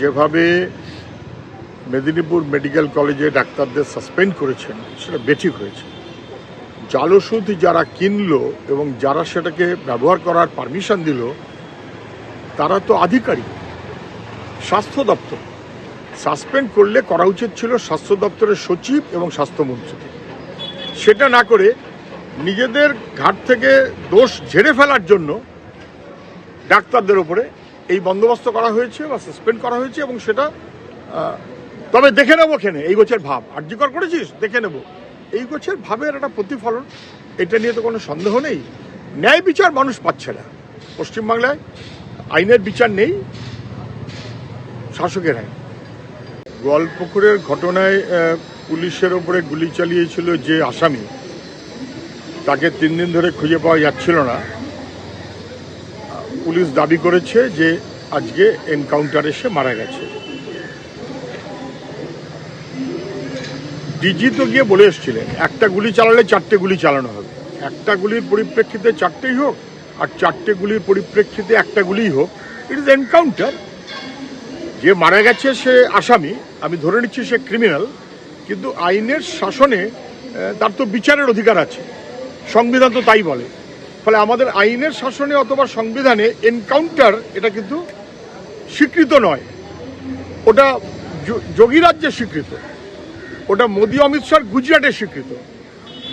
যেভাবে মেদিনীপুর মেডিকেল কলেজে ডাক্তারদের সাসপেন্ড করেছেন, সেটা বেঠিক হয়েছে। জাল ওষুধ যারা কিনলো এবং যারা সেটাকে ব্যবহার করার পারমিশন দিল, তারা তো আধিকারিক, স্বাস্থ্য দপ্তর। সাসপেন্ড করলে করা উচিত ছিল স্বাস্থ্য দপ্তরের সচিব এবং স্বাস্থ্যমন্ত্রীকে সেটা না করে নিজেদের ঘাট থেকে দোষ ঝেড়ে ফেলার জন্য ডাক্তারদের উপরে এই বন্দোবস্ত করা হয়েছে বা সাসপেন্ড করা হয়েছে এবং সেটা তবে দেখে নেব খেনে, এই গোছের ভাব। আর্যকর করেছিস? দেখে নেব। এই গোছের ভাবের একটা প্রতিফলন, এটা নিয়ে তো কোনো সন্দেহ নেই। ন্যায় বিচার মানুষ পাচ্ছে না। পশ্চিমবাংলায় আইনের বিচার নেই শাসকের আইন গোয়ালপুকুরের ঘটনায় পুলিশের ওপরে গুলি চালিয়েছিল যে আসামি, তাকে তিন দিন ধরে খুঁজে পাওয়া যাচ্ছিল না। পুলিশ দাবি করেছে যে আজকে এনকাউন্টার এসে মারা গেছে। ডিজি তো গিয়ে বলে এসেছিলেন, একটা গুলি চালালে চারটে গুলি চালানো হবে। একটা গুলির পরিপ্রেক্ষিতে চারটেই হোক, আর চারটে গুলির পরিপ্রেক্ষিতে একটা গুলিই হোক ইট ইজ এনকাউন্টার যে মারা গেছে সে আসামি, আমি ধরে নিচ্ছি সে ক্রিমিনাল কিন্তু আইনের শাসনে তার তো বিচারের অধিকার আছে। সংবিধান তো তাই বলে। ফলে আমাদের আইনের শাসনে অথবা সংবিধানে এনকাউন্টার এটা কিন্তু স্বীকৃত নয়। ওটা যো- যোগী রাজ্যে স্বীকৃত। ওটা মোদি অমিত শাহ গুজরাটে স্বীকৃত।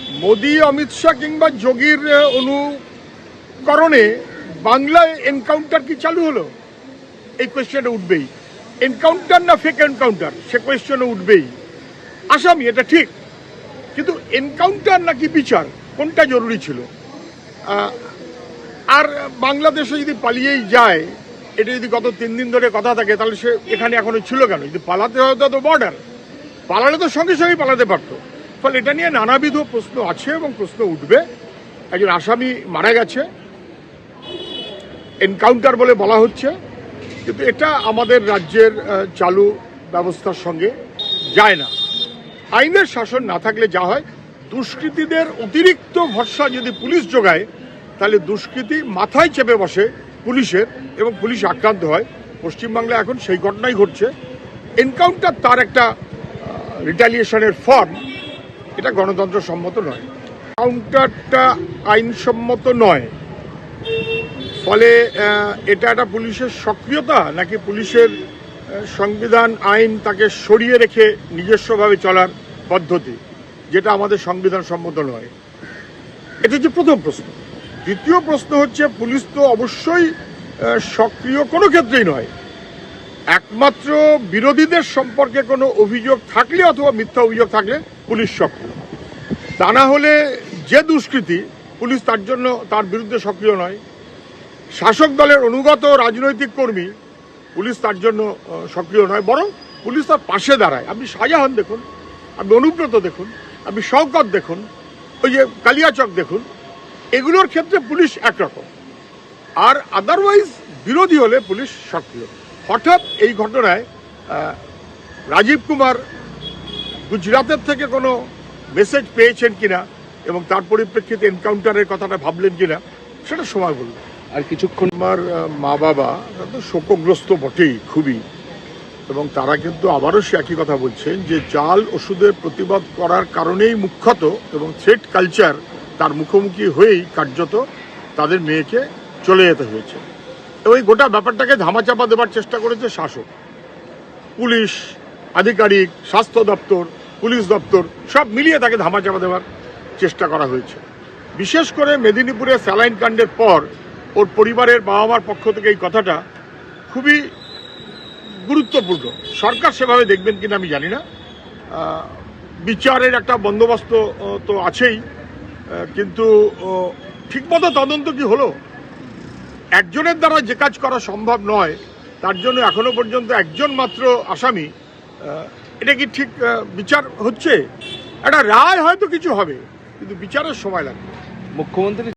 মোদি, অমিত শাহ কিংবা যোগীর অনুকরণে বাংলায় এনকাউন্টার কি চালু হলো? এই কোয়েশ্চেনটা উঠবেই। এনকাউন্টার না ফেক এনকাউন্টার? সে কোয়েশ্চেনও উঠবেই। আসামি, এটা ঠিক। কিন্তু এনকাউন্টার নাকি বিচার? কোনটা জরুরি ছিল? আর বাংলাদেশে যদি পালিয়েই যায়, এটা যদি গত তিন দিন ধরে কথা থাকে, তাহলে সে এখানে এখনও ছিল কেন? যদি পালাতে হয় তো বর্ডার পালালে তো সঙ্গে সঙ্গে পালাতে পারতো। ফলে এটা নিয়ে নানাবিধ প্রশ্ন আছে এবং প্রশ্ন উঠবে। একজন আসামি মারা গেছে। এনকাউন্টার বলে বলা হচ্ছে। কিন্তু এটা আমাদের রাজ্যের চালু ব্যবস্থার সঙ্গে যায় না। আইনের শাসন না থাকলে যা হয়, দুষ্কৃতীদের অতিরিক্ত ভরসা যদি পুলিশ যোগায় তাহলে দুষ্কৃতী মাথায় চেপে বসে পুলিশের এবং পুলিশ আক্রান্ত হয়। পশ্চিমবাংলায় এখন সেই ঘটনাই ঘটছে। এনকাউন্টার তার একটা রিটালিয়েশনের ফর্ম এটা গণতন্ত্র সম্মত নয়। কাউন্টারটা আইনসম্মত নয়। ফলে এটা একটা পুলিশের সক্রিয়তা নাকি পুলিশের সংবিধান, আইন তাকে সরিয়ে রেখে নিজস্বভাবে চলার পদ্ধতি, যেটা আমাদের সংবিধান সম্মত নয়? এটা হচ্ছে প্রথম প্রশ্ন। দ্বিতীয় প্রশ্ন হচ্ছে, পুলিশ তো অবশ্যই সক্রিয় কোনো ক্ষেত্রেই নয়। একমাত্র বিরোধীদের সম্পর্কে কোনো অভিযোগ থাকলে অথবা মিথ্যা অভিযোগ থাকলে পুলিশ সক্রিয়। তা না হলে যে দুষ্কৃতি, পুলিশ তার জন্য, তার বিরুদ্ধে সক্রিয় নয়। শাসক দলের অনুগত রাজনৈতিক কর্মী, পুলিশ তার জন্য সক্রিয় নয়, বরং পুলিশ তার পাশে দাঁড়ায়। আপনি শাহজাহান দেখুন, আপনি অনুব্রত দেখুন, আপনি শওকত দেখুন, ওই যে কালিয়াচক দেখুন এগুলোর ক্ষেত্রে পুলিশ একরকম। আর আদারওয়াইজ বিরোধী হলে পুলিশ সক্রিয়। হঠাৎ এই ঘটনায় রাজীব কুমার গুজরাতের থেকে কোনো মেসেজ পেয়েছেন কিনা এবং তার পরিপ্রেক্ষিতে এনকাউন্টারের কথাটা ভাবলেন কিনা, সেটা সময় বলবে আর কিছুক্ষণ আমার মা বাবা তো শোকগ্রস্ত বটেই, খুবই। এবং তারা কিন্তু আবারও সে একই কথা বলছেন যে, জাল ওষুধের প্রতিবাদ করার কারণেই মুখ্যত এবং থ্রেট কালচার তার মুখোমুখি হয়েই কার্যত তাদের মেয়েকে চলে যেতে হয়েছে। এই গোটা ব্যাপারটাকে ধামাচাপা দেবার চেষ্টা করেছে শাসক। পুলিশ, আধিকারিক, স্বাস্থ্য দপ্তর, পুলিশ দপ্তর, সব মিলিয়ে তাকে ধামাচাপা দেওয়ার চেষ্টা করা হয়েছে। বিশেষ করে মেদিনীপুরে স্যালাইন কাণ্ডের পর ওর পরিবারের বাবা মার পক্ষ থেকে এই কথাটা খুবই গুরুত্বপূর্ণ। সরকার সেভাবে দেখবেন কিনা আমি জানি না। বিচারের একটা বন্দোবস্ত তো আছেই। কিন্তু ঠিকমতো তদন্ত কি হলো? একজনের দ্বারা যে কাজ করা সম্ভব নয়, তার জন্য এখনও পর্যন্ত একজন মাত্র আসামি এটা কি ঠিক বিচার হচ্ছে? একটা রায় হয়তো কিছু হবে, কিন্তু বিচারের সময় লাগবে। মুখ্যমন্ত্রী